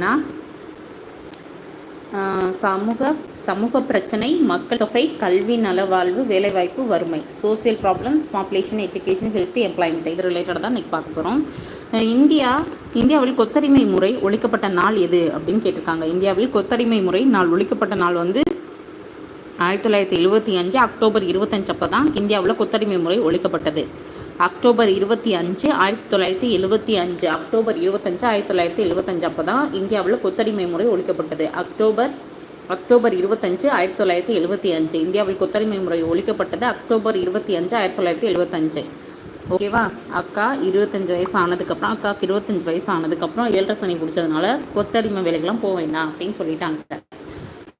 பார்த்தீங்கன்னா ஆஹ் சமூக சமூக பிரச்சனை மக்கள் தொகை கல்வி நலவாழ்வு வேலைவாய்ப்பு வறுமை social problems population education health employment இது ரிலேட்டடாக தான் இன்றைக்கி பார்க்க போகிறோம் இந்தியா இந்தியாவில் கொத்தடிமை முறை ஒழிக்கப்பட்ட நாள் எது அப்படின்னு கேட்டிருக்காங்க. இந்தியாவில் கொத்தடிமை முறை நாள் ஒழிக்கப்பட்ட நாள் வந்து ஆயிரத்தி தொள்ளாயிரத்தி எழுபத்தி அஞ்சு அக்டோபர் இருபத்தஞ்சு அப்போ தான் இந்தியாவில் கொத்தடிமை முறை ஒழிக்கப்பட்டது. அக்டோபர் இருபத்தி அஞ்சு ஆயிரத்தி தொள்ளாயிரத்தி எழுபத்தி அஞ்சு. அக்டோபர் இருபத்தஞ்சு ஆயிரத்தி தொள்ளாயிரத்தி எழுபத்தஞ்சு. அப்போ தான் இந்தியாவில் கொத்தடிமை முறை ஒழிக்கப்பட்டது. அக்டோபர் அக்டோபர் இருபத்தஞ்சு ஆயிரத்தி தொள்ளாயிரத்தி எழுபத்தி அஞ்சு. இந்தியாவில் கொத்தடிமை முறை ஒழிக்கப்பட்டது அக்டோபர் இருபத்தி அஞ்சு ஆயிரத்தி தொள்ளாயிரத்தி எழுபத்தஞ்சு. ஓகேவா? அக்கா இருபத்தஞ்சு வயசு ஆனதுக்கப்புறம் அக்காவுக்கு இருபத்தஞ்சு வயசு ஆனதுக்கப்புறம் ஏழரை சனி பிடிச்சதுனால கொத்தடிமை வேலைக்கெல்லாம் போக வேண்டாம் அப்படின்னு சொல்லிட்டாங்க.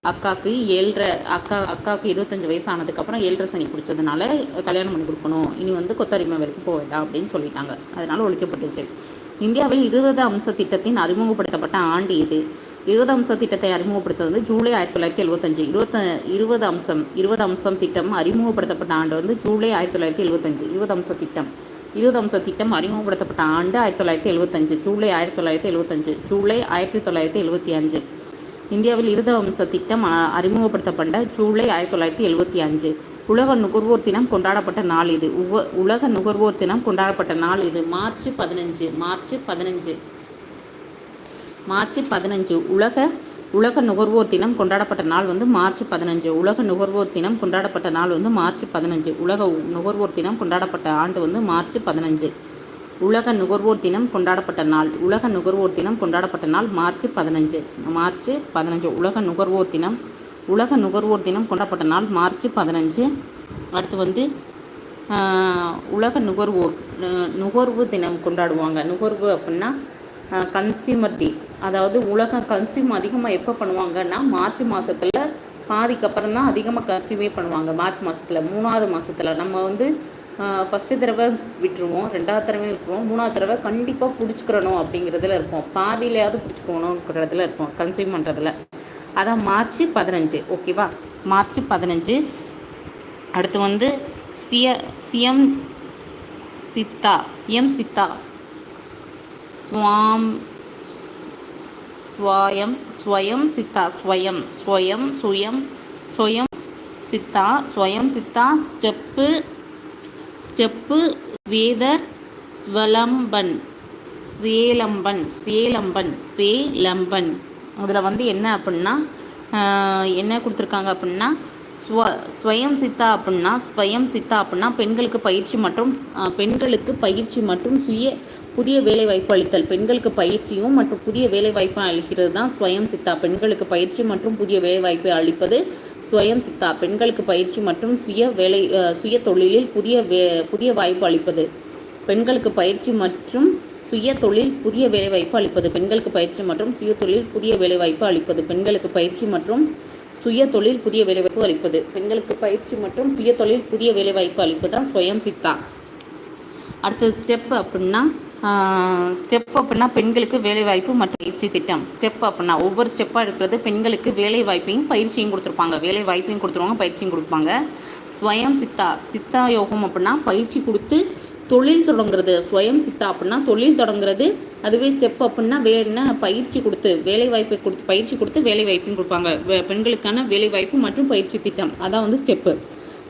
அக்காவுக்கு ஏழ்ரை அக்கா அக்காவுக்கு இருபத்தஞ்சு வயசு ஆனதுக்கப்புறம் ஏழ்ரை சனி பிடிச்சதுனால கல்யாணம் பண்ணி கொடுக்கணும். இனி வந்து கொத்தரிமை வரைக்கும் போக வேண்டாம் அப்படின்னு சொல்லிட்டாங்க. அதனால ஒழிக்கப்பட்டுச்சு இந்தியாவில் இருபது அம்ச திட்டத்தின் அறிமுகப்படுத்தப்பட்ட ஆண்டு இது. இருபது அம்ச திட்டத்தை அறிமுகப்படுத்துவது ஜூலை ஆயிரத்தி தொள்ளாயிரத்தி எழுபத்தஞ்சு இருபத்த இருபது அம்சம் இருபது அம்சம் திட்டம் அறிமுகப்படுத்தப்பட்ட ஆண்டு வந்து ஜூலை ஆயிரத்தி தொள்ளாயிரத்தி எழுபத்தஞ்சு இருபது அம்ச திட்டம். இருபது அம்ச திட்டம் அறிமுகப்படுத்தப்பட்ட ஆண்டு ஆயிரத்தி தொள்ளாயிரத்தி எழுபத்தஞ்சு ஜூலை ஆயிரத்தி தொள்ளாயிரத்தி எழுபத்தஞ்சு ஜூலை ஆயிரத்தி தொள்ளாயிரத்தி எழுபத்தி அஞ்சு. இந்தியாவில் இருத வம்ச திட்டம் அறிமுகப்படுத்தப்பட்ட ஜூலை ஆயிரத்தி தொள்ளாயிரத்தி எழுபத்தி அஞ்சு. உலக நுகர்வோர் தினம் கொண்டாடப்பட்ட நாள் இது. உவ உலக நுகர்வோர் தினம் கொண்டாடப்பட்ட நாள் இது. மார்ச் பதினஞ்சு மார்ச் பதினஞ்சு. மார்ச் பதினஞ்சு. உலக உலக நுகர்வோர் தினம் கொண்டாடப்பட்ட நாள் வந்து மார்ச் பதினஞ்சு. உலக நுகர்வோர் தினம் கொண்டாடப்பட்ட நாள் வந்து மார்ச் பதினஞ்சு. உலக நுகர்வோர் தினம் கொண்டாடப்பட்ட ஆண்டு வந்து மார்ச் பதினஞ்சு. உலக நுகர்வோர் தினம் கொண்டாடப்பட்ட நாள். உலக நுகர்வோர் தினம் கொண்டாடப்பட்ட நாள் மார்ச் பதினஞ்சு. மார்ச் பதினஞ்சு. உலக நுகர்வோர் தினம். உலக நுகர்வோர் தினம் கொண்டாடப்பட்ட நாள் மார்ச் பதினஞ்சு. அடுத்து வந்து உலக நுகர்வோர் நுகர்வு தினம் கொண்டாடுவாங்க. நுகர்வு அப்படின்னா கன்சியூமர் டே அதாவது உலக கன்சியூம் அதிகமாக எப்போ பண்ணுவாங்கன்னா மார்ச் மாதத்தில் பாதிக்கு அப்புறம் தான் அதிகமாக கன்சியூமே பண்ணுவாங்க. மார்ச் மாதத்தில் மூணாவது மாதத்தில் நம்ம வந்து ஃபஸ்ட்டு தடவை விட்டுருவோம் ரெண்டாவது தடவை விட்டுருவோம் மூணாவது தடவை கண்டிப்பாக பிடிச்சிக்கிறணும் அப்படிங்கிறதுல இருப்போம். பாதியிலையாவது பிடிச்சிக்கணுங்கிறதுல இருப்போம் கன்சியூம் பண்ணுறதுல அதான் மார்ச் பதினஞ்சு ஓகேவா மார்ச் பதினஞ்சு. அடுத்து வந்து சிய சியம் சித்தா சியம் சித்தா. ஸ்வாம் ஸ்வயம் ஸ்வயம் சித்தா ஸ்வயம் ஸ்வயம் சுயம் ஸ்வயம் சித்தா ஸ்வயம் சித்தா ஸ்டெப்பு ஸ்டெப்பு வேதர் ஸ்வலம்பன் ஸ்வேலம்பன் ஸ்வேலம்பன் ஸ்வேலம்பன். அதில் வந்து என்ன அப்படின்னா என்ன கொடுத்துருக்காங்க அப்படின்னா ஸ்வ ஸ்வயம் சித்தா அப்படின்னா ஸ்வயம் சித்தா அப்படின்னா பெண்களுக்கு பயிற்சி மற்றும் பெண்களுக்கு பயிற்சி மற்றும் சுய புதிய வேலைவாய்ப்பு அளித்தல். பெண்களுக்கு பயிற்சியும் மற்றும் புதிய வேலைவாய்ப்பும் அளிக்கிறது தான் ஸ்வயம் சித்தா. பெண்களுக்கு பயிற்சி மற்றும் புதிய வேலைவாய்ப்பை அளிப்பது ஸ்வயம் சித்தா பெண்களுக்கு பயிற்சி மற்றும் சுய வேலை சுய தொழிலில் புதிய வே புதிய வாய்ப்பு அளிப்பது. பெண்களுக்கு பயிற்சி மற்றும் சுய தொழில் புதிய வேலைவாய்ப்பு அளிப்பது. பெண்களுக்கு பயிற்சி மற்றும் சுய தொழில் புதிய வேலைவாய்ப்பு அளிப்பது. பெண்களுக்கு பயிற்சி மற்றும் சுய தொழில் புதிய வேலைவாய்ப்பு அளிப்பது. பெண்களுக்கு பயிற்சி மற்றும் சுய தொழில் புதிய வேலைவாய்ப்பு அளிப்பது தான் ஸ்வயம் சித்தா. அடுத்தது ஸ்டெப் அப்படின்னா ஸ்டெப் அப்படின்னா பெண்களுக்கு வேலைவாய்ப்பு மற்றும் பயிற்சி திட்டம். ஸ்டெப் அப்படின்னா ஒவ்வொரு ஸ்டெப்பாக இருக்கிறது பெண்களுக்கு வேலை வாய்ப்பையும் பயிற்சியும் கொடுத்துருப்பாங்க. வேலை வாய்ப்பையும் கொடுத்துருவாங்க பயிற்சியும் கொடுப்பாங்க. ஸ்வயம் சித்தா சித்தா யோகம் அப்படின்னா பயிற்சி கொடுத்து தொழில் தொடங்குறது. ஸ்வயம் சித்தா அப்படின்னா தொழில் தொடங்குறது. அதுவே ஸ்டெப் அப்புடின்னா வே என்ன? பயிற்சி கொடுத்து வேலை வாய்ப்பை கொடுத்து பயிற்சி கொடுத்து வேலை வாய்ப்பையும் கொடுப்பாங்க பெண்களுக்கான வேலை வாய்ப்பு மற்றும் பயிற்சி திட்டம். அதான் வந்து ஸ்டெப்பு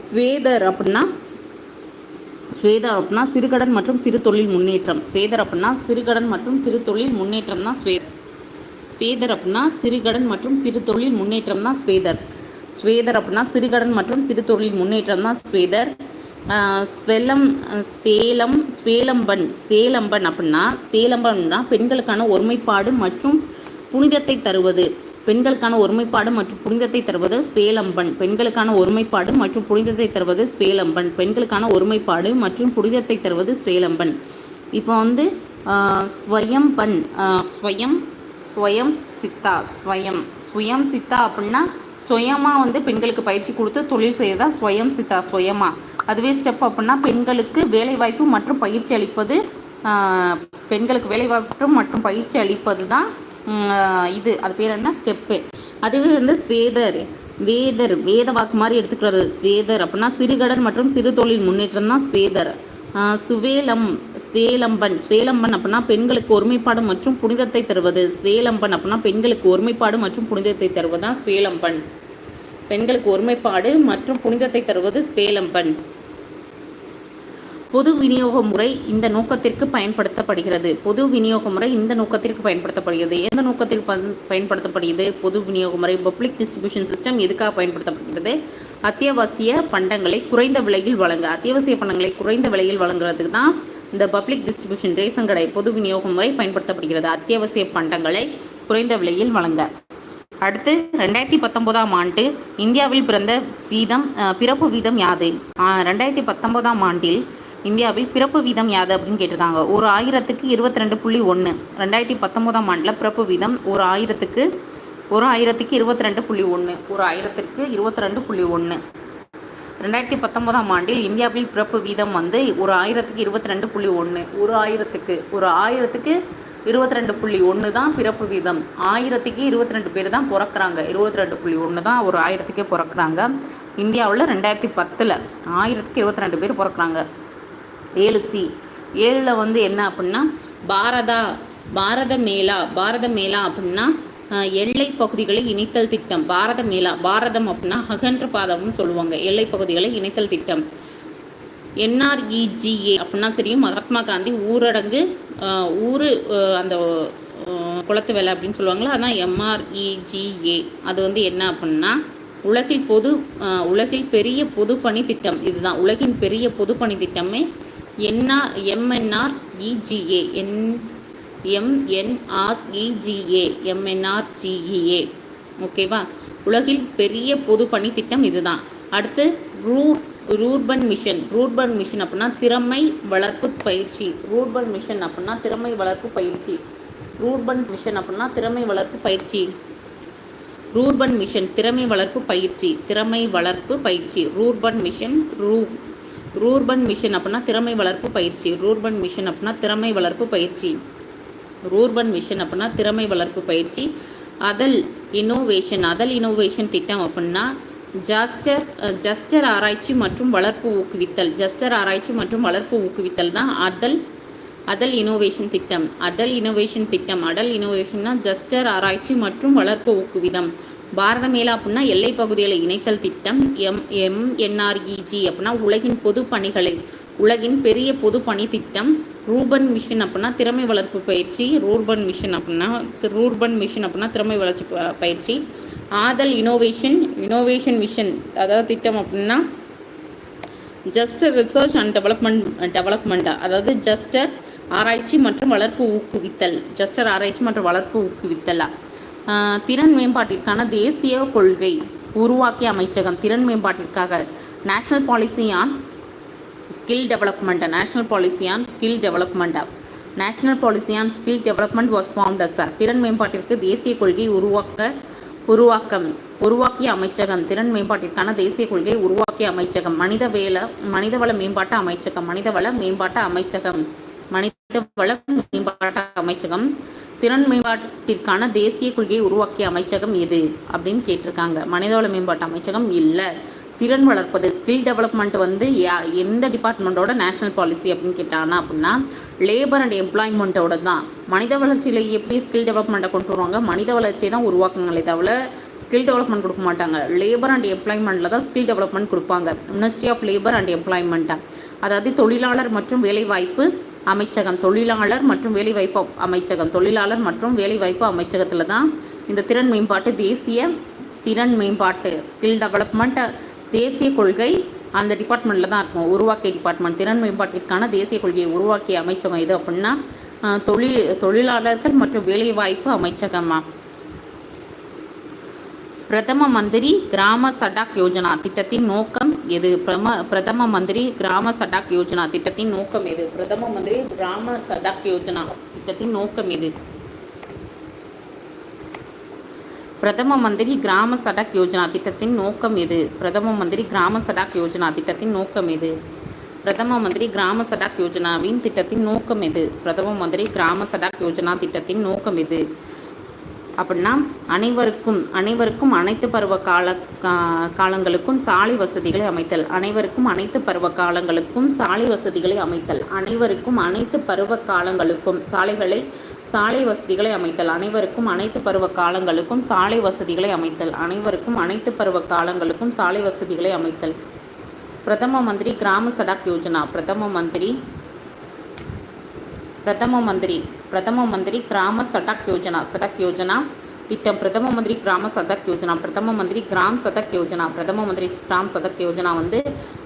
ஸ்வேதர் அப்படின்னா ஸ்வேதர் அப்படின்னா சிறுகடன் மற்றும் சிறு தொழில் முன்னேற்றம். ஸ்வேதர் அப்படின்னா சிறுகடன் மற்றும் சிறு தொழில் முன்னேற்றம் தான் ஸ்வே ஸ்வேதர் அப்படின்னா சிறுகடன் மற்றும் சிறு தொழில் முன்னேற்றம் தான் ஸ்வேதர். ஸ்வேதர் அப்படின்னா சிறுகடன் மற்றும் சிறு தொழில் முன்னேற்றம் தான் ஸ்வேதர். ஸ்வெல்லம் ஸ்வெலம் ஸ்வேலம் ஸ்வேலம்பன் ஸ்வேலம்பன் அப்படின்னா ஸ்வேலம்பன்னா பெண்களுக்கான ஒருமைப்பாடு மற்றும் புனிதத்தை தருவது. பெண்களுக்கான ஒருமைப்பாடு மற்றும் புனிதத்தை தருவது ஸ்வேலம்பன் பெண்களுக்கான ஒருமைப்பாடு மற்றும் புனிதத்தை தருவது ஸ்வேலம்பன் பெண்களுக்கான ஒருமைப்பாடு மற்றும் புனிதத்தை தருவது ஸ்வேலம்பன் இப்போ வந்து ஸ்வயம் ஸ்வயம்பன் ஸ்வயம் ஸ்வயம் சித்தா ஸ்வயம். ஸ்வயம் சித்தா அப்படின்னா சுயமாக வந்து பெண்களுக்கு பயிற்சி கொடுத்து தொழில் செய்யறதா ஸ்வயம் சித்தா சுயமாக அதுவே ஸ்டெப் அப்படின்னா பெண்களுக்கு வேலைவாய்ப்பு மற்றும் பயிற்சி அளிப்பது பெண்களுக்கு வேலைவாய்ப்பு மற்றும் பயிற்சி அளிப்பது தான் இது. அது பேர் என்ன? ஸ்டெப்பு. அதுவே வந்து ஸ்வேதர். வேதர். வேத வாக்கு மாதிரி எடுத்துக்கிறது. ஸ்வேதர் அப்படின்னா சிறுகடன் மற்றும் சிறு தொழில் முன்னேற்றம் தான் ஸ்வேதர். சுவேலம் ஸ்வேலம்பன். ஸ்வேலம்பன் அப்படின்னா பெண்களுக்கு ஒருமைப்பாடு மற்றும் புனிதத்தை தருவது. ஸ்வேலம்பன் அப்படின்னா பெண்களுக்கு ஒருமைப்பாடு மற்றும் புனிதத்தை தருவது தான் ஸ்வேலம்பன். பெண்களுக்கு ஒருமைப்பாடு மற்றும் புனிதத்தை தருவது ஸ்வேலம்பன். பொது விநியோக முறை இந்த நோக்கத்திற்கு பயன்படுத்தப்படுகிறது. பொது விநியோக முறை இந்த நோக்கத்திற்கு பயன்படுத்தப்படுகிறது. எந்த நோக்கத்திற்கு பயன்படுத்தப்படுகிறது? பொது விநியோக முறை பப்ளிக் டிஸ்ட்ரிபியூஷன் சிஸ்டம் எதுக்காக பயன்படுத்தப்படுகிறது? அத்தியாவசிய பண்டங்களை குறைந்த விலையில் வழங்க அத்தியாவசிய பண்டங்களை குறைந்த விலையில் வழங்குறதுக்கு தான் இந்த பப்ளிக் டிஸ்ட்ரிபியூஷன் ரேஷன் கடை பொது விநியோக முறை பயன்படுத்தப்படுகிறது. அத்தியாவசிய பண்டங்களை குறைந்த விலையில் வழங்க. அடுத்து ரெண்டாயிரத்தி பத்தொன்பதாம் ஆண்டு இந்தியாவில் பிறந்த வீதம் பிறப்பு வீதம் யாது? ரெண்டாயிரத்தி பத்தொன்பதாம் ஆண்டில் இந்தியாவில் பிறப்பு வீதம் யாது அப்படின்னு கேட்டிருக்காங்க. ஒரு ஆயிரத்துக்கு இருபத்தி ரெண்டு புள்ளி ஒன்று ரெண்டாயிரத்தி பத்தொம்போதாம் ஆண்டில் பிறப்பு வீதம் ஒரு ஆயிரத்துக்கு ஒரு ஆயிரத்துக்கு இருபத்தி ரெண்டு புள்ளி ஒன்று ஒரு ஆயிரத்துக்கு இருபத்தி ரெண்டு புள்ளி ஒன்று ரெண்டாயிரத்தி பத்தொன்பதாம் ஆண்டில் இந்தியாவில் பிறப்பு வீதம் வந்து ஒரு ஆயிரத்துக்கு இருபத்தி ரெண்டு புள்ளி ஒன்று ஒரு ஆயிரத்துக்கு ஒரு ஆயிரத்துக்கு இருபத்தி ரெண்டு புள்ளி ஒன்று தான் பிறப்பு வீதம். ஆயிரத்துக்கு இருபத்தி ரெண்டு பேர் தான் பிறக்கிறாங்க. இருபத்தி ரெண்டு புள்ளி ஒன்று தான் ஒரு ஆயிரத்துக்கே பிறக்கிறாங்க. இந்தியாவில் ரெண்டாயிரத்தி பத்தில் ஆயிரத்துக்கு இருபத்தி ரெண்டு பேர் பிறக்கிறாங்க. ஏழு சி. ஏழில் வந்து என்ன அப்படின்னா பாரதா பாரத மேலா பாரத மேலா அப்படின்னா எல்லை பகுதிகளை இணைத்தல் திட்டம். பாரத மேலா பாரதம் அப்படின்னா அகன்ற பாதம்னு சொல்லுவாங்க. எல்லை பகுதிகளை இணைத்தல் திட்டம். என்ஆர்இஜிஏ அப்படின்னா தெரியும். மகாத்மா காந்தி ஊரடங்கு ஊர் அந்த குளத்து வேலை அப்படின்னு சொல்லுவாங்களா அதான் எம்ஆர்இஜிஏ. அது வந்து என்ன அப்படின்னா உலகில் பொது உலகில் பெரிய பொது பணி திட்டம். இதுதான். உலகின் பெரிய பொது பணி திட்டமே NR MNR EGA N MNREGA MNRGEA. ஓகேவா? உலகில் பெரிய பொது பணி திட்டம் இதுதான். அடுத்து ரூ ரூர்பன் மிஷன். ரூர்பன் மிஷன் அப்படின்னா திறமை வளர்ப்பு பயிற்சி. ரூர்பன் மிஷன் அப்படின்னா திறமை வளர்ப்பு பயிற்சி. ரூர்பன் மிஷன் அப்படின்னா திறமை வளர்ப்பு பயிற்சி. ரூர்பன் மிஷன் திறமை வளர்ப்பு பயிற்சி. திறமை வளர்ப்பு பயிற்சி. ரூர்பன் மிஷன் ரூ. ரூர்பன் மிஷன் அப்படின்னா திறமை வளர்ப்பு பயிற்சி. ரூர்பன் மிஷன் அப்படின்னா திறமை வளர்ப்பு பயிற்சி. ரூர்பன் மிஷன் அப்படின்னா திறமை வளர்ப்பு பயிற்சி. அதல் இன்னோவேஷன் அதல் இன்னோவேஷன் திட்டம் அப்படின்னா ஜஸ்டர் ஜஸ்டர் ஆராய்ச்சி மற்றும் வளர்ப்பு ஊக்குவித்தல். ஜஸ்டர் ஆராய்ச்சி மற்றும் வளர்ப்பு ஊக்குவித்தல் தான் அதல் அதல் இனோவேஷன் திட்டம். அடல் இனோவேஷன் திட்டம். அடல் இனோவேஷன்னா ஜஸ்டர் ஆராய்ச்சி மற்றும் வளர்ப்பு ஊக்குவிதம். பாரத மேலா அப்படின்னா எல்லை பகுதிகளை இணைத்தல் திட்டம் எம் எம்என்ஆர்இஜி அப்படின்னா உலகின் பொது பணிகளை உலகின் பெரிய பொது பணி திட்டம் ரூபன் மிஷன் அப்படின்னா திறமை வளர்ப்பு பயிற்சி ரூர்பன் மிஷன் அப்படின்னா ரூர்பன் மிஷன் அப்படின்னா திறமை வளர்ச்சி பயிற்சி. ஆதல் இனோவேஷன் இனோவேஷன் மிஷன் அதாவது திட்டம் அப்படின்னா ஜஸ்டர் ரிசர்ச் அண்ட் டெவலப்மெண்ட் டெவலப்மெண்ட் அதாவது ஜஸ்டர் ஆராய்ச்சி மற்றும் வளர்ப்பு ஊக்குவித்தல் ஜஸ்டர் ஆராய்ச்சி மற்றும் வளர்ப்பு ஊக்குவித்தலா. திறன் மேம்பாட்டிற்கான தேசிய கொள்கை உருவாக்கிய அமைச்சகம் திறன் மேம்பாட்டிற்காக. National policy on skill development national policy on skill development national policy on skill development was formed sir திறன் மேம்பாட்டிற்கு தேசிய கொள்கை உருவாக்க உருவாக்கம் உருவாக்கிய அமைச்சகம் திறன் மேம்பாட்டிற்கான தேசிய கொள்கை உருவாக்கிய அமைச்சகம். மனித மனிதவேல மனிதவள மேம்பாட்டு அமைச்சகம் மனிதவள மேம்பாட்டு அமைச்சகம் மனிதவள மேம்பாட்டு அமைச்சகம். திறன் மேம்பாட்டிற்கான தேசிய கொள்கையை உருவாக்கிய அமைச்சகம் எது அப்படின்னு கேட்டிருக்காங்க. மனிதவள மேம்பாட்டு அமைச்சகம் இல்லை. திறன் வளர்ப்பது ஸ்கில் டெவலப்மெண்ட் வந்து யா- எந்த டிபார்ட்மெண்ட்டோட நேஷனல் பாலிசி அப்படின்னு கேட்டாங்கன்னா அப்படின்னா லேபர் அண்ட் எம்ப்ளாய்மெண்ட்டோட தான். மனித வளர்ச்சியில் எப்படி ஸ்கில் டெவலப்மெண்ட்டை கொண்டு வருவாங்க? மனித வளர்ச்சியை தான் உருவாக்குங்களே தவிர ஸ்கில் டெவலப்மெண்ட் கொடுக்க மாட்டாங்க. லேபர் அண்ட் எம்ப்ளாய்மெண்ட்டில் தான் ஸ்கில் டெவலப்மெண்ட் கொடுப்பாங்க. Ministry of labour and employment அதாவது தொழிலாளர் மற்றும் வேலைவாய்ப்பு அமைச்சகம் தொழிலாளர் மற்றும் வேலைவாய்ப்பு அமைச்சகம் தொழிலாளர் மற்றும் வேலைவாய்ப்பு அமைச்சகத்தில் தான் இந்த திறன் மேம்பாட்டு தேசிய திறன் மேம்பாட்டு ஸ்கில் டெவலப்மெண்ட் தேசிய கொள்கை அந்த டிபார்ட்மெண்ட்டில் தான் இருக்கும். உருவாக்கிய டிபார்ட்மெண்ட் திறன் மேம்பாட்டிற்கான தேசிய கொள்கையை உருவாக்கிய அமைச்சகம் எது அப்படின்னா தொழில் தொழிலாளர்கள் மற்றும் வேலைவாய்ப்பு அமைச்சகமா? பிரதம மந்திரி கிராம சடாக் யோஜனா திட்டத்தின் நோக்கம் எது? பிரம பிரதம மந்திரி கிராம சடாக் யோஜனா திட்டத்தின் நோக்கம் எது? பிரதம மந்திரி கிராம சடாக் யோஜனா திட்டத்தின் நோக்கம் எது? பிரதம மந்திரி கிராம சடாக் யோஜனா திட்டத்தின் நோக்கம் எது? பிரதம மந்திரி கிராம சடாக் யோஜனா திட்டத்தின் நோக்கம் எது? பிரதம மந்திரி கிராம சடாக் யோஜனாவின் திட்டத்தின் நோக்கம் எது? பிரதம மந்திரி கிராம சடாக் யோஜனா திட்டத்தின் நோக்கம் எது? அப்படின்னா அனைவருக்கும் அனைவருக்கும் அனைத்து பருவ கால கா- காலங்களுக்கும் சாலை வசதிகளை அமைத்தல். அனைவருக்கும் அனைத்து பருவ காலங்களுக்கும் சாலை வசதிகளை அமைத்தல். அனைவருக்கும் அனைத்து பருவ காலங்களுக்கும் சாலைகளை சாலை வசதிகளை அமைத்தல். அனைவருக்கும் அனைத்து பருவ காலங்களுக்கும் சாலை வசதிகளை அமைத்தல். அனைவருக்கும் அனைத்து பருவ காலங்களுக்கும் சாலை வசதிகளை அமைத்தல். பிரதம மந்திரி கிராம சடக் யோஜனா. பிரதம மந்திரி பிரதம மந்திரி பிரதம மந்திரி கிராம சடக் யோஜனா சடக் யோஜனா திட்டம். பிரதம மந்திரி கிராம சதக் யோஜனா பிரதம மந்திரி கிராம் சதக் யோஜனா. பிரதம மந்திரி கிராம் சதக் யோஜனா வந்து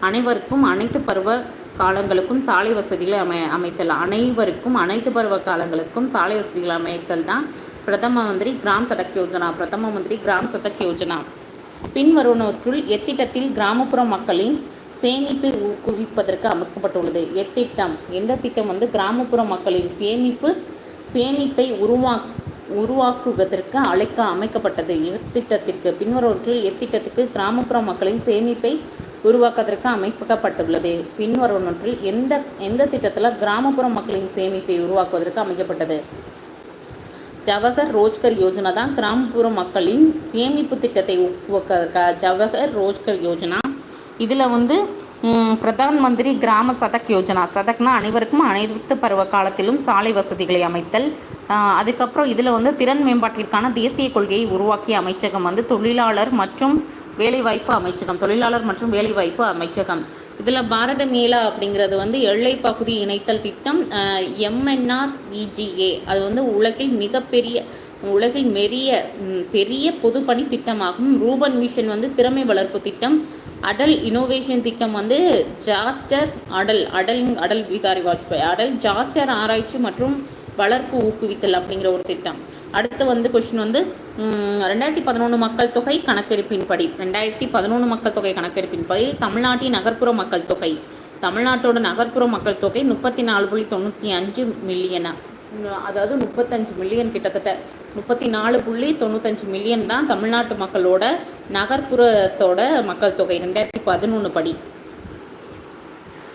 அனைவருக்கும் அனைத்து பருவ காலங்களுக்கும் சாலை வசதிகளை அமை அமைத்தல். அனைவருக்கும் அனைத்து பருவ காலங்களுக்கும் சாலை வசதிகளை அமைத்தல் தான் பிரதம மந்திரி கிராம் சடக் யோஜனா பிரதம மந்திரி கிராம் சதக் யோஜனா. பின்வருவனவற்றுள் எத்திட்டத்தில் கிராமப்புற மக்களின் சேமிப்பை ஊக்குவிப்பதற்கு அமைக்கப்பட்டுள்ளது. எத்திட்டம் எந்த திட்டம் வந்து கிராமப்புற மக்களின் சேமிப்பு சேமிப்பை உருவா உருவாக்குவதற்கு அழைக்க அமைக்கப்பட்டது. எத்திட்டத்திற்கு பின்வருவற்றில் எத்திட்டத்துக்கு கிராமப்புற மக்களின் சேமிப்பை உருவாக்குவதற்கு அமைக்கப்பட்டுள்ளது. பின்வருவனவற்றில் எந்த எந்த திட்டத்தில் கிராமப்புற மக்களின் சேமிப்பை உருவாக்குவதற்கு அமைக்கப்பட்டது? ஜவஹர் ரோஜ்கர் யோஜனா தான் கிராமப்புற மக்களின் சேமிப்பு திட்டத்தை ஊக்குவிக்க ஜவஹர் ரோஜ்கர் யோஜனா இதில் வந்து பிரதான் மந்திரி கிராம சதக் யோஜனா. சதக்னா அனைவருக்கும் அனைத்து பருவ காலத்திலும் சாலை வசதிகளை அமைத்தல். அதுக்கப்புறம் இதில் வந்து திறன் மேம்பாட்டிற்கான தேசிய கொள்கையை உருவாக்கிய அமைச்சகம் வந்து தொழிலாளர் மற்றும் வேலைவாய்ப்பு அமைச்சகம் தொழிலாளர் மற்றும் வேலைவாய்ப்பு அமைச்சகம். இதில் பாரத மேலா அப்படிங்கிறது வந்து எல்லை பகுதி இணைத்தல் திட்டம் எம்என்ஆர்இஜிஏ அது வந்து உலகில் மிகப்பெரிய உலகில் மெரிய பெரிய பொதுப்பணி திட்டமாகும். ரூபன் மிஷன் வந்து திறமை வளர்ப்பு திட்டம். அடல் இனோவேஷன் திட்டம் வந்து ஜாஸ்டர் அடல் அடல் அடல் விகாரி வாஜ்பாய் அடல் ஜாஸ்டர் ஆராய்ச்சி மற்றும் வளர்ப்பு ஊக்குவித்தல் அப்படிங்கிற ஒரு திட்டம். அடுத்து வந்து கொஷின் வந்து ரெண்டாயிரத்தி பதினொன்று மக்கள் தொகை கணக்கெடுப்பின்படி ரெண்டாயிரத்தி பதினொன்று மக்கள் தொகை கணக்கெடுப்பின்படி தமிழ்நாட்டின் நகர்ப்புற மக்கள் தொகை. தமிழ்நாட்டோட நகர்ப்புற மக்கள் தொகை முப்பத்தி நாலு புள்ளி தொண்ணூற்றி அஞ்சு மில்லியனா அதாவது முப்பத்தஞ்சு மில்லியன் கிட்டத்தட்ட. முப்பத்தி நாலு புள்ளி தொண்ணூத்தஞ்சு மில்லியன் தான் தமிழ்நாட்டு மக்களோட நகர்ப்புறத்தோட மக்கள் தொகை ரெண்டாயிரத்தி பதினொன்று படி.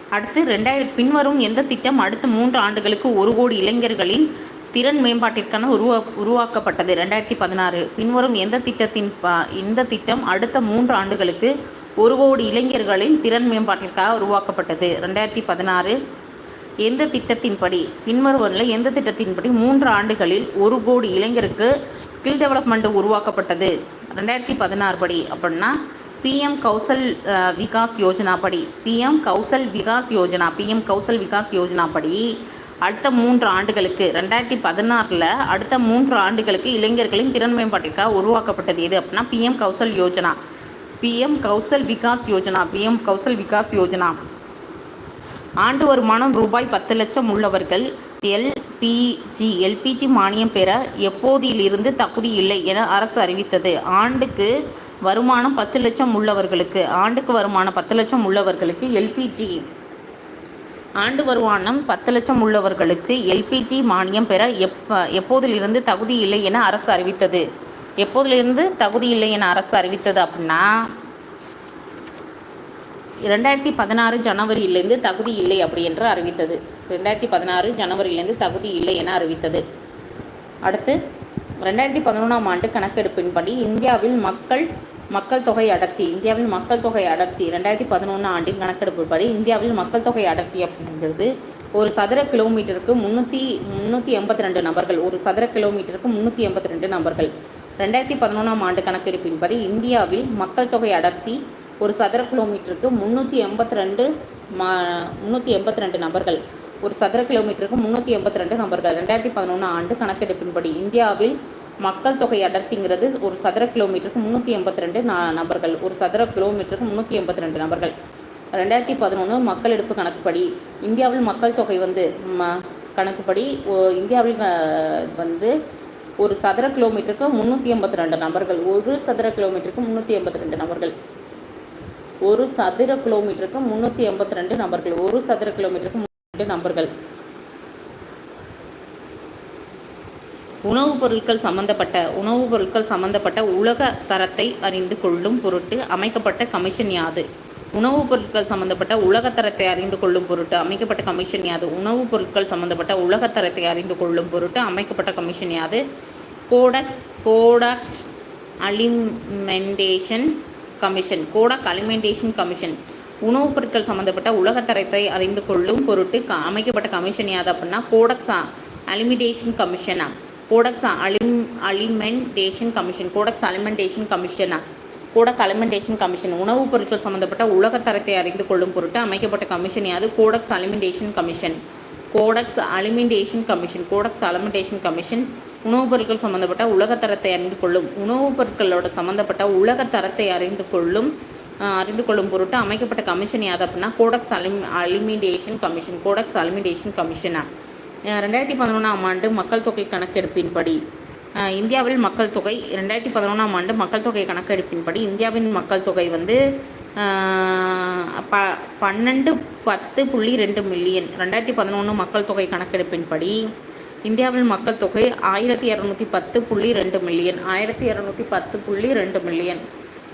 அடுத்து ரெண்டாயிரம் பின்வரும் எந்த திட்டம் அடுத்த மூன்று ஆண்டுகளுக்கு ஒரு கோடி இளைஞர்களின் திறன் மேம்பாட்டிற்கான உருவா உருவாக்கப்பட்டது? ரெண்டாயிரத்தி பதினாறு. பின்வரும் எந்த திட்டத்தின் பா இந்த திட்டம் அடுத்த மூன்று ஆண்டுகளுக்கு ஒரு கோடி இளைஞர்களின் திறன் மேம்பாட்டிற்காக உருவாக்கப்பட்டது? ரெண்டாயிரத்தி பதினாறு. எந்த திட்டத்தின்படி பின்வருவனில் எந்த திட்டத்தின்படி மூன்று ஆண்டுகளில் ஒரு கோடி இளைஞருக்கு ஸ்கில் டெவலப்மெண்ட் உருவாக்கப்பட்டது? ரெண்டாயிரத்தி பதினாறு படி அப்படின்னா பிஎம் கௌசல் விகாஸ் யோஜனா படி பிஎம் கௌசல் விகாஸ் யோஜனா பிஎம் கௌசல் விகாஸ் யோஜனா படி அடுத்த மூன்று ஆண்டுகளுக்கு ரெண்டாயிரத்தி பதினாறில் அடுத்த மூன்று ஆண்டுகளுக்கு இளைஞர்களின் திறன் மேம்பாட்டிற்காக உருவாக்கப்பட்டது எது அப்படின்னா PM Kaushal Yojana. PM Kaushal Vikas Yojana PM Kaushal Vikas Yojana. ஆண்டு வருமானம் ரூபாய் பத்து லட்சம் உள்ளவர்கள் எல்பிஜி எல்பிஜி மானியம் பெற எப்போதிலிருந்து தகுதி இல்லை என அரசு அறிவித்தது. ஆண்டுக்கு வருமானம் பத்து லட்சம் உள்ளவர்களுக்கு ஆண்டுக்கு வருமானம் பத்து லட்சம் உள்ளவர்களுக்கு எல்பிஜி ஆண்டு வருமானம் பத்து லட்சம் உள்ளவர்களுக்கு எல்பிஜி மானியம் பெற எப்ப எப்போதிலிருந்து தகுதி இல்லை என அரசு அறிவித்தது. எப்போதிலிருந்து தகுதி இல்லை என அரசு அறிவித்தது அப்படின்னா ரெண்டாயிரத்தி பதினாறு ஜனவரியிலிருந்து தகுதி இல்லை அப்படி என்று அறிவித்தது. ரெண்டாயிரத்தி பதினாறு ஜனவரியிலிருந்து தகுதி இல்லை என அறிவித்தது. அடுத்து ரெண்டாயிரத்தி பதினொன்றாம் ஆண்டு கணக்கெடுப்பின்படி இந்தியாவில் மக்கள் மக்கள் தொகை அடர்த்தி இந்தியாவில் மக்கள் தொகை அடர்த்தி ரெண்டாயிரத்தி பதினொன்று ஆண்டின் கணக்கெடுப்பின்படி இந்தியாவில் மக்கள் தொகை அடர்த்தி அப்படிங்கிறது ஒரு சதுர கிலோமீட்டருக்கு முந்நூற்றி முந்நூற்றி எண்பத்தி ரெண்டு நபர்கள் ஒரு சதுர கிலோமீட்டருக்கு முந்நூற்றி எண்பத்தி ரெண்டு நபர்கள். ரெண்டாயிரத்தி பதினொன்றாம் ஆண்டு கணக்கெடுப்பின்படி இந்தியாவில் மக்கள் தொகை அடர்த்தி ஒரு சதுர கிலோமீட்டருக்கு முந்நூற்றி எண்பத்தி ரெண்டு மா முந்நூற்றி எண்பத்தி ரெண்டு நபர்கள். ஒரு சதுர கிலோமீட்டருக்கு முந்நூற்றி எண்பத்தி ரெண்டு நபர்கள். ரெண்டாயிரத்தி பதினொன்று ஆண்டு கணக்கெடுப்பின்படி இந்தியாவில் மக்கள் தொகை அடர்த்திங்கிறது ஒரு சதுர கிலோமீட்டருக்கு முந்நூற்றி எண்பத்தி ரெண்டு நபர்கள். ஒரு சதுர கிலோமீட்டருக்கு முந்நூற்றி எண்பத்தி ரெண்டு நபர்கள். ரெண்டாயிரத்தி பதினொன்று மக்கள் எடுப்பு கணக்குப்படி இந்தியாவில் மக்கள் தொகை வந்து ம கணக்குப்படி ஓ- இந்தியாவில் வந்து ஒரு சதுர கிலோமீட்டருக்கு முந்நூற்றி எண்பத்தி ரெண்டு நபர்கள். ஒரு சதுர கிலோமீட்டருக்கு முந்நூற்றி எண்பத்தி ரெண்டு நபர்கள். ஒரு சதுர கிலோமீட்டருக்கு முந்நூற்றி எண்பத்தி ரெண்டு நபர்கள். ஒரு சதுர கிலோமீட்டருக்கு ரெண்டு நபர்கள். உணவுப் பொருட்கள் சம்பந்தப்பட்ட உணவுப் பொருட்கள் சம்பந்தப்பட்ட உலக தரத்தை அறிந்து கொள்ளும் பொருட்டு அமைக்கப்பட்ட கமிஷன் யாது? உணவுப் பொருட்கள் சம்பந்தப்பட்ட உலக தரத்தை அறிந்து கொள்ளும் பொருட்டு அமைக்கப்பட்ட கமிஷன் யாது? உணவுப் பொருட்கள் சம்பந்தப்பட்ட உலக தரத்தை அறிந்து கொள்ளும் பொருட்டு அமைக்கப்பட்ட கமிஷன் யாது? Codex Codex alimentation commission Codex alimentation commission உணவுப் பொருட்கள் சம்மந்தப்பட்ட உலகத்தரத்தை அறிந்து கொள்ளும் பொருட்டு அமைக்கப்பட்ட கமிஷன் யாது அப்படின்னா கோடக்ஸ் அலிமிடேஷன் கமிஷனா கோடக்ஸ் அலிம் அலிமெண்டேஷன் கமிஷன் கோடக்ஸ் அலிமெண்டேஷன் கமிஷனா கோடக் அலிமெண்டேஷன் கமிஷன் உணவுப் பொருட்கள் சம்மந்தப்பட்ட உலகத்தரத்தை அறிந்து கொள்ளும் பொருட்டு அமைக்கப்பட்ட கமிஷன் யாது Codex alimentation commission Codex alimentation commission Codex alimentation commission உணவுப் பொருட்கள் சம்மந்தப்பட்ட உலகத்தரத்தை அறிந்து கொள்ளும் உணவுப் பொருட்களோட சம்மந்தப்பட்ட உலகத்தரத்தை அறிந்து கொள்ளும் அறிந்து கொள்ளும் பொருட்டு அமைக்கப்பட்ட கமிஷன் யாது அப்படின்னா கோடக்ஸ் அலிம் அலிமிடேஷன் கமிஷன் கோடக்ஸ் அலிமிடேஷன் கமிஷனா ரெண்டாயிரத்தி பதினொன்றாம் ஆண்டு மக்கள் தொகை கணக்கெடுப்பின்படி இந்தியாவில் மக்கள் தொகை ரெண்டாயிரத்தி பதினொன்றாம் ஆண்டு மக்கள் தொகை கணக்கெடுப்பின்படி இந்தியாவின் மக்கள் தொகை வந்து ப பன்னெண்டு பத்து புள்ளி ரெண்டு மில்லியன் ரெண்டாயிரத்தி பதினொன்று மக்கள் தொகை கணக்கெடுப்பின்படி இந்தியாவில் மக்கள் தொகை ஆயிரத்தி இரநூத்தி பத்து புள்ளி ரெண்டு மில்லியன். ஆயிரத்தி இரநூத்தி பத்து புள்ளி ரெண்டு மில்லியன்.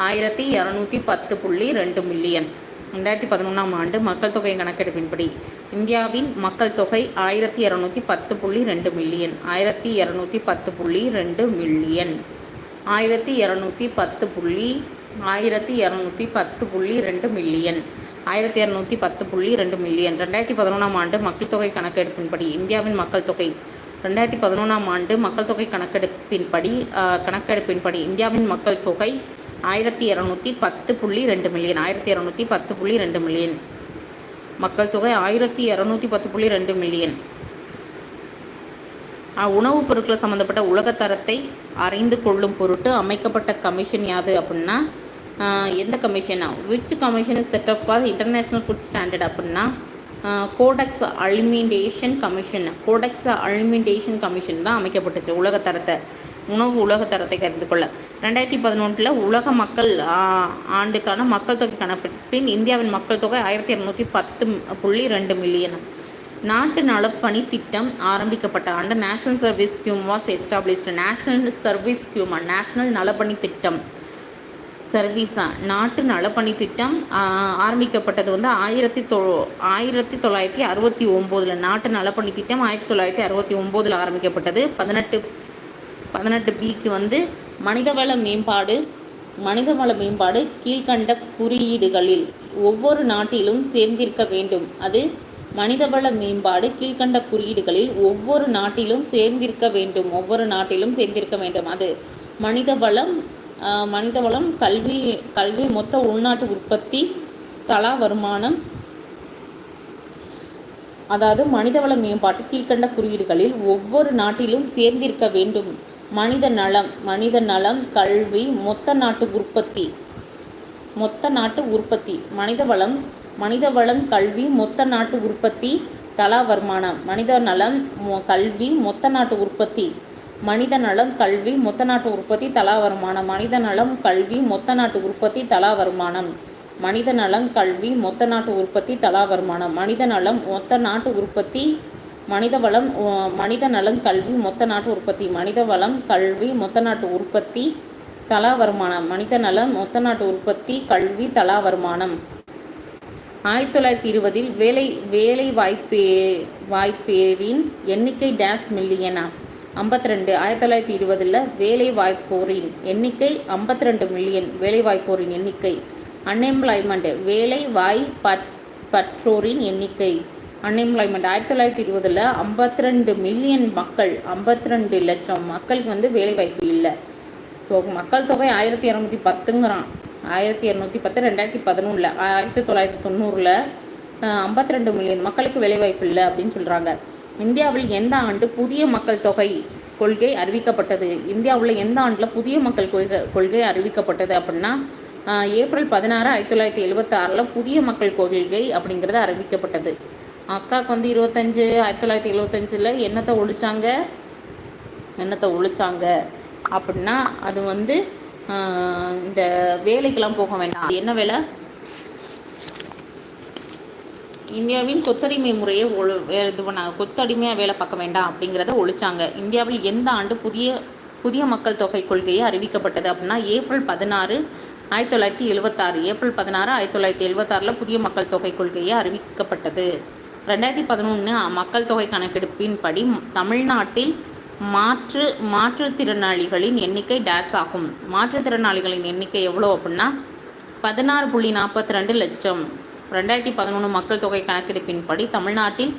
ஆயிரத்தி இரநூத்தி பத்து புள்ளி ரெண்டு மில்லியன். ரெண்டாயிரத்தி பதினொன்றாம் ஆண்டு மக்கள் தொகை கணக்கெடுப்பின்படி இந்தியாவின் மக்கள் தொகை ஆயிரத்தி இரநூத்தி பத்து புள்ளி ரெண்டு மில்லியன். ஆயிரத்தி இரநூத்தி பத்து புள்ளி ரெண்டு மில்லியன். ஆயிரத்தி இரநூத்தி பத்து புள்ளி ஆயிரத்தி இரநூத்தி பத்து புள்ளி ரெண்டு மில்லியன். ஆயிரத்தி இரநூத்தி பத்து புள்ளி ரெண்டு மில்லியன். ரெண்டாயிரத்தி பதினொன்றாம் ஆண்டு மக்கள் தொகை கணக்கெடுப்பின்படி இந்தியாவின் மக்கள் தொகை ரெண்டாயிரத்தி பதினொன்றாம் ஆண்டு மக்கள் தொகை கணக்கெடுப்பின்படி கணக்கெடுப்பின்படி இந்தியாவின் மக்கள் தொகை ஆயிரத்தி இரநூத்தி பத்து புள்ளி ரெண்டு மில்லியன் ஆயிரத்தி இரநூத்தி பத்து புள்ளி ரெண்டு மில்லியன். மக்கள் தொகை ஆயிரத்தி இரநூத்தி பத்து புள்ளி ரெண்டு மில்லியன். உணவுப் பொருட்கள் சம்மந்தப்பட்ட உலகத்தரத்தை அறிந்து கொள்ளும் பொருட்டு அமைக்கப்பட்ட கமிஷன் யாது அப்படின்னா எந்த கமிஷனா which commission is set up for international food standard அப்படின்னா Codex alimentation commission Codex alimentation commission தான் அமைக்கப்பட்டுச்சு உலகத்தரத்தை. உணவு உலகத்தரத்தை கருத்து கொள்ள. ரெண்டாயிரத்தி பதினொன்றில் உலக மக்கள் ஆண்டுக்கான மக்கள் தொகை கணக்கெடுப்பின் இந்தியாவின் மக்கள் தொகை ஆயிரத்தி இரநூத்தி பத்து புள்ளி ரெண்டு மில்லியன் நாட்டு நலப்பணி திட்டம் ஆரம்பிக்கப்பட்ட ஆண்டு national service scheme was established national service scheme national நலப்பணி திட்டம் சர்வீஸா? நாட்டு நலப்பணி திட்டம் ஆரம்பிக்கப்பட்டது வந்து ஆயிரத்தி தொ ஆயிரத்தி தொள்ளாயிரத்தி அறுபத்தி ஒம்போதில். நாட்டு நலப்பணி திட்டம் ஆயிரத்தி தொள்ளாயிரத்தி அறுபத்தி ஒம்போதில் ஆரம்பிக்கப்பட்டது. பதினெட்டு பதினெட்டு பிக்கு வந்து மனிதவள மேம்பாடு மனிதவள மேம்பாடு கீழ்கண்ட குறியீடுகளில் ஒவ்வொரு நாட்டிலும் சேர்ந்திருக்க வேண்டும். அது மனிதவள மேம்பாடு கீழ்கண்ட குறியீடுகளில் ஒவ்வொரு நாட்டிலும் சேர்ந்திருக்க வேண்டும். ஒவ்வொரு நாட்டிலும் சேர்ந்திருக்க வேண்டும். அது மனிதவளம் மனித மனிதவளம் கல்வி கல்வி மொத்த உள்நாட்டு உற்பத்தி தலா வருமானம் அதாவது மனிதவள மேம்பாட்டு கீழ்கண்ட குறியீடுகளில் ஒவ்வொரு நாட்டிலும் சேர்ந்திருக்க வேண்டும். மனித நலம் மனித நலம் கல்வி மொத்த நாட்டு உற்பத்தி மொத்த நாட்டு உற்பத்தி மனித வளம் மனித வளம் கல்வி மொத்த நாட்டு உற்பத்தி தலா வருமானம் மனித நலம் மொ- கல்வி மொத்த நாட்டு உற்பத்தி. மனித நலம் கல்வி மொத்த நாட்டு உற்பத்தி தலா வருமானம். மனித நலம் கல்வி மொத்த நாட்டு உற்பத்தி தலா வருமானம். மனித நலம் கல்வி மொத்த நாட்டு உற்பத்தி தலா வருமானம். மனித நலம் மொத்த நாட்டு உற்பத்தி மனித வளம் மனித நலம் கல்வி மொத்த நாட்டு உற்பத்தி. மனித வளம் கல்வி மொத்த நாட்டு உற்பத்தி தலா வருமானம். மனித நலம் மொத்த நாட்டு உற்பத்தி கல்வி தலா வருமானம். ஆயிரத்தி தொள்ளாயிரத்தி இருபதில் வேலை வேலை வாய்ப்பே வாய்ப்பேரின் எண்ணிக்கை டேஸ் மில்லியனா? ஐம்பத்தி ரெண்டு ஆயிரத்தி தொள்ளாயிரத்தி இருபதில் வேலை வாய்ப்போரின் எண்ணிக்கை ஐம்பத்தி ரெண்டு மில்லியன் வேலை வாய்ப்போரின் எண்ணிக்கை. அன்எம்ப்ளாய்மெண்ட் வேலை வாய் பற்றோரின் எண்ணிக்கை. அன்எம்ப்ளாய்மெண்ட் ஆயிரத்தி தொள்ளாயிரத்தி இருபதில் ஐம்பத்தி ரெண்டு மில்லியன் மக்கள் ஐம்பத்தி ரெண்டு லட்சம் மக்களுக்கு வந்து வேலைவாய்ப்பு இல்லை. ஸோ மக்கள் தொகை ஆயிரத்தி இரநூத்தி பத்துங்கிறான். ஆயிரத்தி இரநூத்தி பத்து ரெண்டாயிரத்தி பதினொன்றில் ஆயிரத்தி தொள்ளாயிரத்தி தொண்ணூறில் ஐம்பத்தி ரெண்டு மில்லியன் மக்களுக்கு வேலைவாய்ப்பு இல்லை அப்படின்னு சொல்கிறாங்க இந்தியாவில் எந்த ஆண்டு புதிய மக்கள் தொகை கொள்கை அறிவிக்கப்பட்டது? இந்தியாவில் எந்த ஆண்டில் புதிய மக்கள் கொள்கை கொள்கை அறிவிக்கப்பட்டது அப்படின்னா ஏப்ரல் பதினாறு ஆயிரத்தி தொள்ளாயிரத்தி எழுபத்தாறில் புதிய மக்கள் கொள்கை அப்படிங்கிறது அறிவிக்கப்பட்டது. அக்காவுக்கு வந்து இருபத்தஞ்சு ஆயிரத்தி தொள்ளாயிரத்தி எழுபத்தஞ்சில் என்னத்தை ஒழிச்சாங்க? என்னத்தை ஒழிச்சாங்க? அப்படின்னா அது வந்து ஆஹ், இந்த வேலைக்கெல்லாம் போக வேண்டாம். அது என்ன வேலை? இந்தியாவின் கொத்தடிமை முறையை ஒழு இது பண்ணாங்க. கொத்தடிமையாக வேலை பார்க்க வேண்டாம் அப்படிங்கிறத ஒழிச்சாங்க. இந்தியாவில் எந்த ஆண்டு புதிய புதிய மக்கள் தொகை கொள்கையை அறிவிக்கப்பட்டது அப்படின்னா ஏப்ரல் பதினாறு ஆயிரத்தி தொள்ளாயிரத்தி எழுபத்தாறு ஏப்ரல் பதினாறு ஆயிரத்தி தொள்ளாயிரத்தி எழுபத்தாறில் புதிய மக்கள் தொகை கொள்கையை அறிவிக்கப்பட்டது. ரெண்டாயிரத்தி பதினொன்று மக்கள் தொகை கணக்கெடுப்பின்படி தமிழ்நாட்டில் மாற்று மாற்றுத்திறனாளிகளின் எண்ணிக்கை டேஸ் ஆகும். மாற்றுத்திறனாளிகளின் எண்ணிக்கை எவ்வளோ அப்படின்னா பதினாறு புள்ளி நாற்பத்தி ரெண்டு லட்சம். ரெண்டாயிரத்தி பதினொன்று மக்கள் தொகை கணக்கெடுப்பின்படி தமிழ்நாட்டில்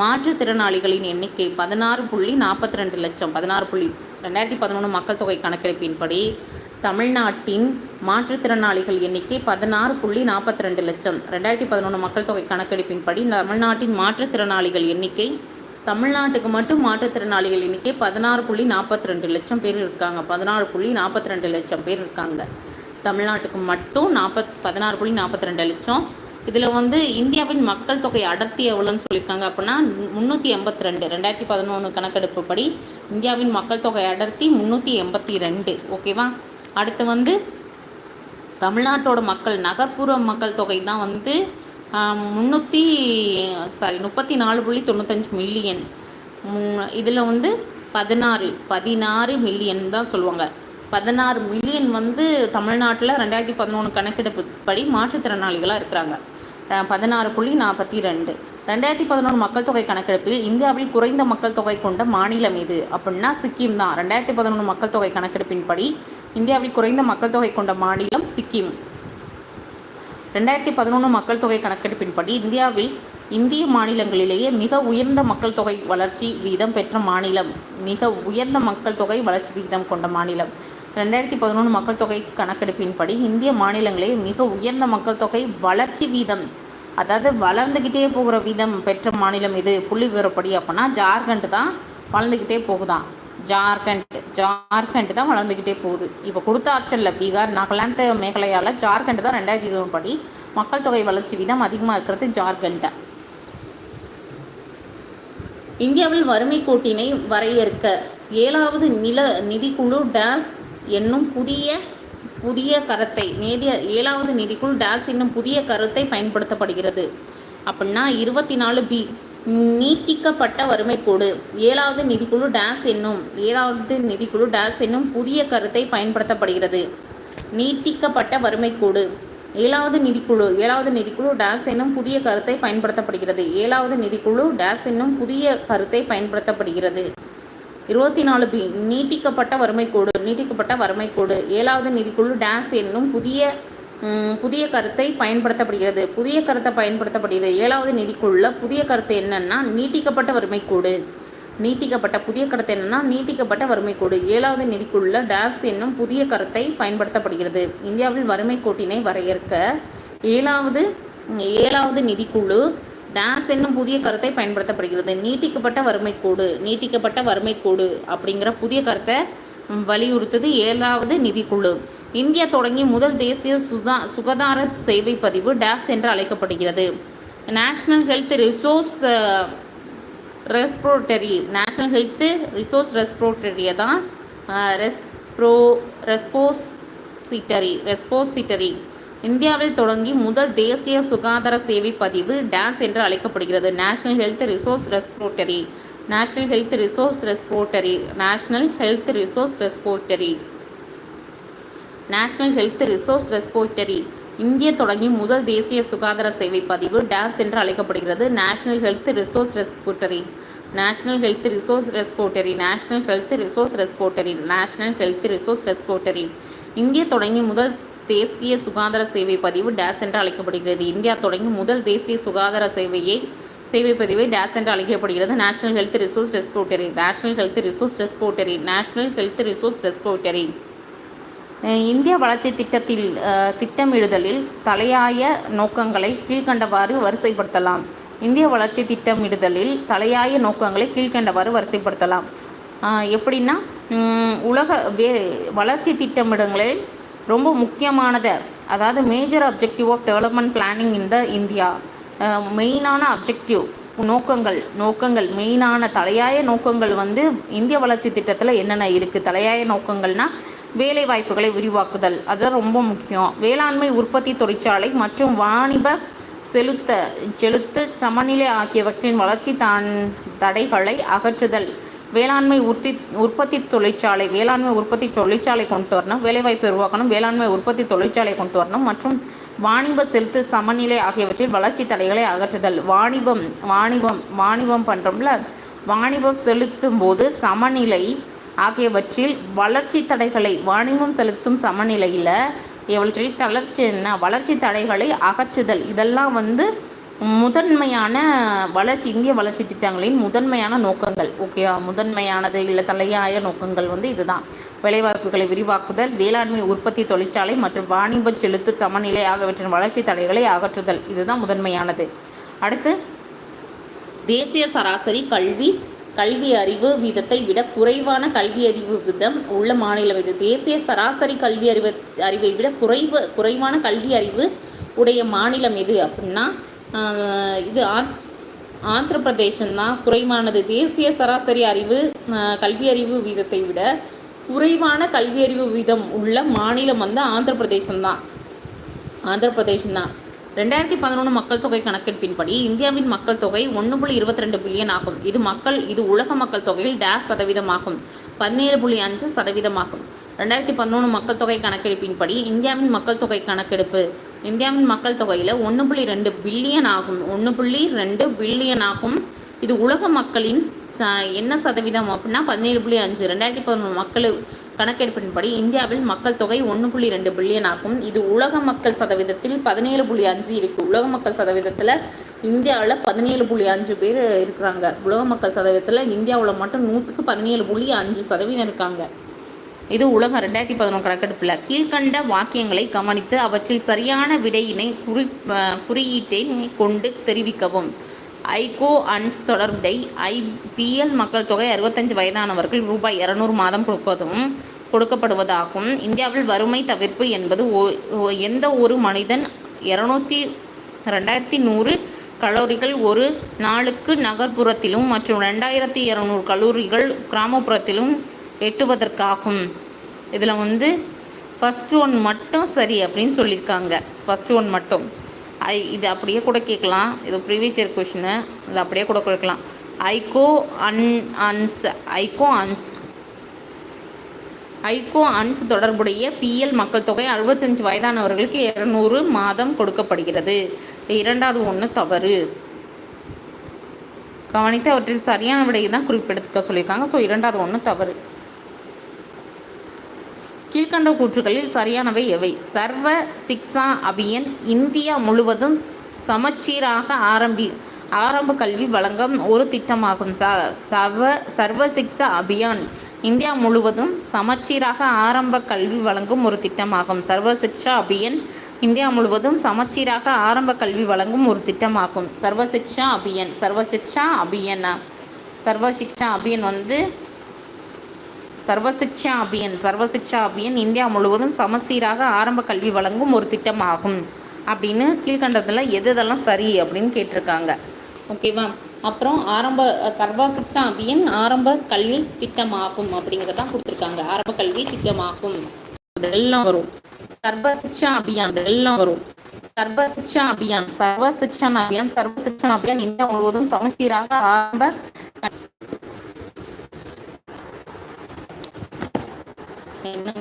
மாற்றுத்திறனாளிகளின் எண்ணிக்கை பதினாறு புள்ளி நாற்பத்தி ரெண்டு லட்சம் பதினாறு புள்ளி ரெண்டாயிரத்தி பதினொன்று மக்கள் தொகை கணக்கெடுப்பின்படி தமிழ்நாட்டின் மாற்றுத்திறனாளிகள் எண்ணிக்கை பதினாறு புள்ளி நாற்பத்தி ரெண்டு லட்சம் ரெண்டாயிரத்தி பதினொன்று மக்கள் தொகை கணக்கெடுப்பின்படி தமிழ்நாட்டின் மாற்றுத்திறனாளிகள் எண்ணிக்கை தமிழ்நாட்டுக்கு மட்டும் மாற்றுத்திறனாளிகள் எண்ணிக்கை பதினாறு புள்ளி நாற்பத்தி ரெண்டு லட்சம் பேர் இருக்காங்க பதினாறு புள்ளி நாற்பத்தி ரெண்டு லட்சம் பேர் இருக்காங்க. தமிழ்நாட்டுக்கு மட்டும் நாற்பத் பதினாறு புள்ளி நாற்பத்தி ரெண்டு லட்சம் இதில் வந்து இந்தியாவின் மக்கள் தொகை அடர்த்தி எவ்வளோன்னு சொல்லியிருக்காங்க அப்படின்னா முந்நூற்றி எண்பத்தி ரெண்டு ரெண்டாயிரத்தி பதினொன்று கணக்கெடுப்பு படி இந்தியாவின் மக்கள் தொகை அடர்த்தி முந்நூற்றி எண்பத்தி ரெண்டு ஓகேவா? அடுத்து வந்து தமிழ்நாட்டோட மக்கள் நகர்ப்புற மக்கள் தொகை தான் வந்து முந்நூற்றி சாரி முப்பத்தி நாலு புள்ளி தொண்ணூத்தஞ்சு மில்லியன் இதில் வந்து பதினாறு பதினாறு மில்லியன் தான் சொல்லுவாங்க. பதினாறு மில்லியன் வந்து தமிழ்நாட்டில் ரெண்டாயிரத்தி பதினொன்று கணக்கெடுப்பு படி மாற்றுத்திறனாளிகளாக இருக்கிறாங்க. பதினாறு புள்ளி நாற்பத்தி ரெண்டு. ரெண்டாயிரத்தி பதினொன்று மக்கள் தொகை கணக்கெடுப்பில் இந்தியாவில் குறைந்த மக்கள் தொகை கொண்ட மாநிலம் எது? அப்படின்னா சிக்கிம் தான். ரெண்டாயிரத்தி பதினொன்று மக்கள் தொகை கணக்கெடுப்பின்படி இந்தியாவில் குறைந்த மக்கள் தொகை கொண்ட மாநிலம் சிக்கிம். ரெண்டாயிரத்தி பதினொன்று மக்கள் தொகை கணக்கெடுப்பின்படி இந்தியாவில் இந்திய மாநிலங்களிலேயே மிக உயர்ந்த மக்கள் தொகை வளர்ச்சி வீதம் பெற்ற மாநிலம். மிக உயர்ந்த மக்கள் தொகை வளர்ச்சி வீதம் கொண்ட மாநிலம். ரெண்டாயிரத்தி பதினொன்று மக்கள் தொகை கணக்கெடுப்பின்படி இந்திய மாநிலங்களில் மிக உயர்ந்த மக்கள் தொகை வளர்ச்சி வீதம் அதாவது வளர்ந்துக்கிட்டே போகிற விதம் பெற்ற மாநிலம் இது புள்ளி விவரப்படி அப்படின்னா ஜார்க்கண்ட் தான் வளர்ந்துக்கிட்டே போகுதான் ஜார்க்கண்ட். ஜார்க்கண்ட் தான் வளர்ந்துக்கிட்டே போகுது. இப்போ கொடுத்த ஆப்ஷனில் பீகார் நாகாலாந்து மேகாலயாவில் ஜார்க்கண்ட் தான் ரெண்டாயிரத்தி இருபது படி மக்கள் தொகை வளர்ச்சி வீதம் அதிகமாக இருக்கிறது ஜார்க்கண்ட்டை இந்தியாவில் வறுமை கோட்டினை வரையறுக்க ஏழாவது நில நிதிக்குழு டேஸ் என்னும் புதிய புதிய கருத்தை நேதிய ஏழாவது நிதிக்குள் டேஸ் என்னும் புதிய கருத்தை பயன்படுத்தப்படுகிறது. அப்படின்னா இருபத்தி நாலு பி நீட்டிக்கப்பட்ட வறுமை கோடு. ஏழாவது நிதிக்குழு டேஸ் என்னும் ஏழாவது நிதிக்குழு டேஸ் என்னும் புதிய கருத்தை பயன்படுத்தப்படுகிறது. நீட்டிக்கப்பட்ட வறுமை கோடு. ஏழாவது நிதிக்குழு ஏழாவது நிதிக்குழு டேஸ் என்னும் புதிய கருத்தை பயன்படுத்தப்படுகிறது. ஏழாவது நிதிக்குழு டேஸ் என்னும் புதிய கருத்தை பயன்படுத்தப்படுகிறது. இருபத்தி நாலு பி நீட்டிக்கப்பட்ட வறுமை கோடு நீட்டிக்கப்பட்ட வறுமை கோடு ஏழாவது நிதிக்குழு டேஸ் என்னும் புதிய புதிய கருத்தை பயன்படுத்தப்படுகிறது. புதிய கருத்தை பயன்படுத்தப்படுகிறது. ஏழாவது நிதிக்குள்ள புதிய கருத்து என்னன்னா நீட்டிக்கப்பட்ட வறுமை கோடு நீட்டிக்கப்பட்ட புதிய கருத்து என்னன்னா நீட்டிக்கப்பட்ட வறுமை கோடு ஏழாவது நிதிக்குள்ள டேஸ் என்னும் புதிய கருத்தை பயன்படுத்தப்படுகிறது. இந்தியாவில் வறுமை கோட்டினை வரையறுக்க ஏழாவது ஏழாவது நிதிக்குழு டேஸ் என்னும் புதிய கருத்தை பயன்படுத்தப்படுகிறது. நீட்டிக்கப்பட்ட வறுமை கோடு நீட்டிக்கப்பட்ட வறுமை கோடு அப்படிங்கிற புதிய கருத்தை வலியுறுத்தது ஏழாவது நிதிக்குழு. இந்தியா தொடங்கி முதல் தேசிய சுதா சுகாதார சேவை பதிவு டேஸ் என்று அழைக்கப்படுகிறது. National health resource repository national health resource ரெஸ்ப்ரோட்டரியை தான் ரெஸ்ப்ரோ ரெஸ்போசிட்டரி ரெஸ்போசிட்டரி இந்தியாவில் தொடங்கி முதல் தேசிய சுகாதார சேவை பதிவு டேஸ் என்று அழைக்கப்படுகிறது. National health resource repository national health resource repository national health resource repository national health resource repository இந்திய தொடங்கி முதல் தேசிய சுகாதார சேவை பதிவு டேஸ் என்று அழைக்கப்படுகிறது. National health resource repository national health resource repository national health resource repository national health resource repository இந்திய தொடங்கி முதல் தேசிய சுகாதார சேவை பதிவு டேஸ் என்று அழைக்கப்படுகிறது. இந்தியா தொடங்கி முதல் தேசிய சுகாதார சேவையை சேவை பதிவை டேஸ் என்று அழைக்கப்படுகிறது. National health resource repository national health resource repository national health resource repository இந்திய வளர்ச்சி திட்டத்தில் திட்டமிடுதலில் தலையாய நோக்கங்களை கீழ்கண்டவாறு வரிசைப்படுத்தலாம். இந்திய வளர்ச்சி திட்டமிடுதலில் தலையாய நோக்கங்களை கீழ்கண்டவாறு வரிசைப்படுத்தலாம். எப்படின்னா உலக வே வளர்ச்சி திட்டமிடங்களில் ரொம்ப முக்கியமானதை. அதாவது major objective of development planning in the India மெயினான அப்ஜெக்டிவ் நோக்கங்கள் நோக்கங்கள் மெயினான தலையாய நோக்கங்கள் வந்து இந்திய வளர்ச்சி திட்டத்தில் என்னென்ன இருக்குது தலையாய நோக்கங்கள்னால் வேலை வாய்ப்புகளை விரிவாக்குதல். அதுதான் ரொம்ப முக்கியம். வேளாண்மை உற்பத்தி தொழிற்சாலை மற்றும் வாணிப செலுத்த செலுத்து சமநிலை ஆகியவற்றின் வளர்ச்சி தான் தடைகளை அகற்றுதல். வேளாண்மை உற்பத்தி உற்பத்தி தொழிற்சாலை வேளாண்மை உற்பத்தி தொழிற்சாலை கொண்டு வரணும் வேலைவாய்ப்பு உருவாக்கணும் வேளாண்மை உற்பத்தி தொழிற்சாலை கொண்டு வரணும் மற்றும் வாணிப செலுத்து சமநிலை ஆகியவற்றில் வளர்ச்சி தடைகளை அகற்றுதல். வாணிபம் வாணிபம் வாணிபம் பண்ணுறோம்ல வாணிபம் செலுத்தும் போது சமநிலை ஆகியவற்றில் வளர்ச்சி தடைகளை வாணிபம் செலுத்தும் சமநிலையில் இவற்றில் தளர்ச்சி என்ன? வளர்ச்சி தடைகளை அகற்றுதல். இதெல்லாம் வந்து முதன்மையான வளர்ச்சி இந்திய வளர்ச்சி திட்டங்களின் முதன்மையான நோக்கங்கள் ஓகேவா முதன்மையானது இல்லை தலையாய நோக்கங்கள் வந்து இதுதான். வேலைவாய்ப்புகளை விரிவாக்குதல் வேளாண்மை உற்பத்தி தொழிற்சாலை மற்றும் வாணிப செலுத்து சமநிலை ஆகியவற்றின் வளர்ச்சி தடைகளை அகற்றுதல். இதுதான் முதன்மையானது. அடுத்து தேசிய சராசரி கல்வி கல்வி அறிவு வீதத்தை விட குறைவான கல்வி அறிவு விதம் உள்ள மாநிலம் இது. தேசிய சராசரி கல்வி அறிவு அறிவை விட குறைவு குறைவான கல்வி அறிவு உடைய மாநிலம் எது அப்படின்னா இது ஆ ஆந்திர பிரதேசம் தான் குறைவானது. தேசிய சராசரி அறிவு கல்வியறிவு வீதத்தை விட குறைவான கல்வியறிவு வீதம் உள்ள மாநிலம் வந்து ஆந்திர பிரதேசம் தான் ஆந்திர பிரதேசம் தான் ரெண்டாயிரத்தி பதினொன்று மக்கள் தொகை கணக்கெடுப்பின்படி இந்தியாவின் மக்கள் தொகை ஒன்று புள்ளி இருபத்தி ரெண்டு பில்லியன் ஆகும். இது மக்கள் இது உலக மக்கள் தொகையில் டேஸ் சதவீதமாகும். பதினேழு புள்ளி அஞ்சு சதவீதமாகும். ரெண்டாயிரத்தி பதினொன்று மக்கள் தொகை கணக்கெடுப்பின்படி இந்தியாவின் மக்கள் தொகை கணக்கெடுப்பு இந்தியாவின் மக்கள் தொகையில் ஒன்று புள்ளி ரெண்டு பில்லியன் ஆகும். ஒன்று புள்ளி ரெண்டு பில்லியன் ஆகும். இது உலக மக்களின் ச என்ன சதவீதம் அப்படின்னா பதினேழு புள்ளி அஞ்சு. ரெண்டாயிரத்தி பதினொன்று மக்கள் கணக்கெடுப்பின்படி இந்தியாவில் மக்கள் தொகை ஒன்று புள்ளி ரெண்டு பில்லியன் ஆகும். இது உலக மக்கள் சதவீதத்தில் பதினேழு புள்ளி அஞ்சு இருக்குது உலக மக்கள் சதவீதத்தில் இந்தியாவில் பதினேழு புள்ளி அஞ்சு பேர் இருக்கிறாங்க. உலக மக்கள் சதவீதத்தில் இந்தியாவில் மட்டும் நூற்றுக்கு பதினேழு புள்ளி அஞ்சு சதவீதம் இருக்காங்க. இது உலகம் ரெண்டாயிரத்தி பதினொன்று கணக்கெடுப்பில். கீழ்கண்ட வாக்கியங்களை கவனித்து அவற்றில் சரியான விடையினை குறி குறியீட்டை கொண்டு தெரிவிக்கவும். ஐகோ அன்ஸ் தொடர்புடை ஐபிஎல் மக்கள் தொகை அறுபத்தஞ்சு வயதானவர்கள் ரூபாய் இரநூறு மாதம் கொடுப்பதும் கொடுக்கப்படுவதாகும். இந்தியாவில் வறுமை தவிர்ப்பு என்பது ஓ- எந்த ஒரு மனிதன் இரநூத்தி ரெண்டாயிரத்தி நூறு கலோரிகள் ஒரு நாளுக்கு நகர்ப்புறத்திலும் மற்றும் ரெண்டாயிரத்தி இரநூறு கலோரிகள் கிராமப்புறத்திலும் எட்டுவதற்காகும். இதில் வந்து ஃபஸ்ட் ஒன் மட்டும் சரி அப்படின்னு சொல்லியிருக்காங்க ஃபஸ்ட் ஒன் மட்டும். ஐ இது அப்படியே கூட கேட்கலாம். இது ப்ரீவியஸ் இயர் கொஷினு இது அப்படியே கூட கொடுக்கலாம். ஐகோ அன் அன்ஸ். ஐகோ அன்ஸ். ஐகோ அன்ஸ் தொடர்புடைய பிஎல் மக்கள் தொகை அறுபத்தஞ்சு வயதானவர்களுக்கு இரநூறு மாதம் கொடுக்கப்படுகிறது. இரண்டாவது ஒன்று தவறு. கவனித்து அவற்றில் சரியான விடையை தான் குறிப்பெடுத்துக்க சொல்லியிருக்காங்க. ஸோ இரண்டாவது ஒன்று தவறு. கீழ்கண்ட கூற்றுகளில் சரியானவை எவை? சர்வ சிக்ஷா அபியன் இந்தியா முழுவதும் சமச்சீராக ஆரம்பி ஆரம்ப கல்வி வழங்கும் ஒரு திட்டமாகும். ச சர்வ சர்வ சிக்ஷா அபியான் இந்தியா முழுவதும் சமச்சீராக ஆரம்ப கல்வி வழங்கும் ஒரு திட்டமாகும். சர்வ சிக்ஷா அபியன் இந்தியா முழுவதும் சமச்சீராக ஆரம்ப கல்வி வழங்கும் ஒரு திட்டமாகும். சர்வ சிக்ஷா அபியன் சர்வ சிக்ஷா அபியன்? சர்வ சிக்ஷா அபியன் வந்து சர்வசிக்ஷா அபியன். சர்வசிக்ஷா அபியன் இந்தியா முழுவதும் சமசீராக ஆரம்ப கல்வி வழங்கும் ஒரு திட்டமாகும். அப்படின்னு கீழ்கண்டத்தில் எது இதெல்லாம் சரி அப்படின்னு கேட்டிருக்காங்க. ஓகேவா அப்புறம் ஆரம்ப சர்வசிக்ஷா அபியன் ஆரம்ப கல்வி திட்டமாகும் அப்படிங்கிறதான் கொடுத்துருக்காங்க. ஆரம்ப கல்வி திட்டமாகும். இதெல்லாம் வரும். சர்வசிக்ஷா அபியான் இதெல்லாம் வரும். சர்வசிக்ஷா அபியான் சர்வசிக்ஷா அபியான் சர்வசிக்ஷா அபியான் இந்தியா முழுவதும் சமச்சீராக ஆரம்ப என்ன